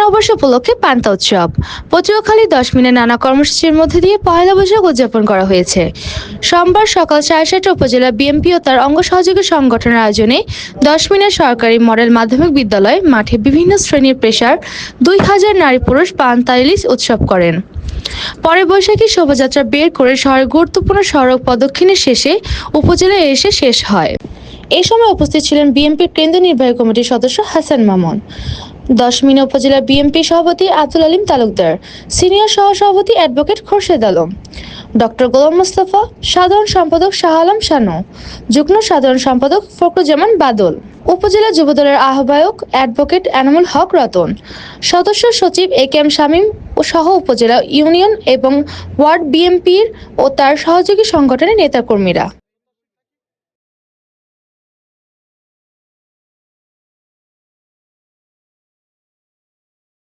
নববর্ষ উপলক্ষে পান্তা উৎসব। পটুয়াখালী দশ মিনিট নানা কর্মসূচির মধ্যে দিয়ে পয়লা বৈশাখ উদযাপন করা হয়েছে। সোমবার সকাল সাড়ে সাতটা উপজেলা বিএনপি ও তার অঙ্গ সহযোগী সংগঠনের আয়োজনে দশ মিনিট সরকারি মডেল মাধ্যমিক বিদ্যালয় মাঠে বিভিন্ন শ্রেণির পেশার দুই হাজার নারী পুরুষ পান্তা ইলিশ উৎসব করেন। পরে বৈশাখী শোভাযাত্রা বের করে শহরের গুরুত্বপূর্ণ সড়ক প্রদক্ষিণের শেষে উপজেলায় এসে শেষ হয়। এই সময় উপস্থিত ছিলেন বিএনপির কেন্দ্রীয় নির্বাহী কমিটির সদস্য হাসান মামুন। দশমিনা উপজেলা বিএনপি সভাপতি আতুল আলিম তালুকদার, সিনিয়র সহ সভাপতি অ্যাডভোকেট খোরশেদ আলম, ডক্টর গোলাম মোস্তফা, সাধারণ সম্পাদক শাহ আলম শানু, যুগ্ম সাধারণ সম্পাদক ফখরুজ্জামান বাদল, উপজেলা যুবদলের আহ্বায়ক অ্যাডভোকেট এনামুল হক রতন, সদস্য সচিব এ কে এম শামীম ও সহ উপজেলা ইউনিয়ন এবং ওয়ার্ড বিএনপির ও তার সহযোগী সংগঠনের নেতাকর্মীরা।